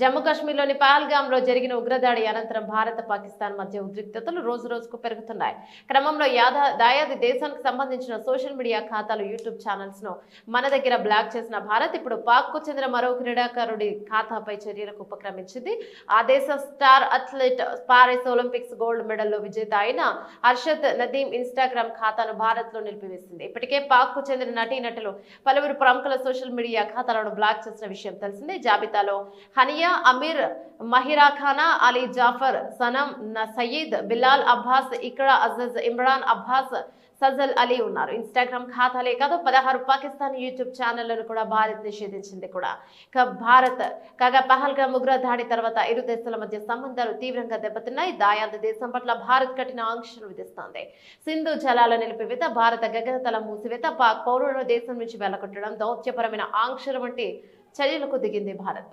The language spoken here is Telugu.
జమ్మూ కాశ్మీర్లోని పహల్గామ్లో జరిగిన ఉగ్రదాడి అనంతరం భారత పాకిస్తాన్ మధ్య ఉద్రిక్తతలు రోజు రోజుకు పెరుగుతున్నాయి. క్రమంలో యాదా దాయాది దేశానికి సంబంధించిన సోషల్ మీడియా ఖాతాలు యూట్యూబ్ ఛానల్స్ను మన దగ్గర బ్లాక్ చేసిన భారత్. ఇప్పుడు పాక్కు చెందిన మరో క్రీడాకారుడి ఖాతాపై చర్యలకు ఉపక్రమించింది. ఆ దేశ star athlete Paris Olympics gold మెడల్లో విజేత అయిన హర్షద్ నదీం ఇన్స్టాగ్రామ్ ఖాతాను భారత్లో నిలిపివేసింది. ఇప్పటికే పాక్కు చెందిన నటీనటులు పలువురు ప్రముఖుల సోషల్ మీడియా ఖాతాలను బ్లాక్ చేసిన విషయం తెలిసిందే. జాబితాలో హనియా అమీర్ మహిరా ఖానా అలీ జాఫర్ సనం సయీద్ బిలాల్ అబ్బాస్ ఇక్రా అజజ్ ఇమ్రాన్ అబ్బాస్ సజల్ అలీ ఉన్నారు. ఇన్స్టాగ్రామ్ ఖాతాలే కాదు పదహారు పాకిస్తాన్ యూట్యూబ్ ఛానళ్ళను కూడా భారత్ నిషేధించింది కూడా. భారత్ కాగా పహల్గా ముగ్ర దాడి తర్వాత ఇరు దేశాల మధ్య సంబంధాలు తీవ్రంగా దెబ్బతిన్నాయి. దాయాంత దేశం పట్ల భారత్ కఠిన ఆంక్షలు విధిస్తోంది. సింధు జలాల నిలిపివేత భారత గగనతల మూసివేత పాక్ పౌరులను దేశం నుంచి వెళ్ళగొట్టడం దౌత్యపరమైన ఆంక్షలు వంటి చర్యలకు దిగింది భారత్.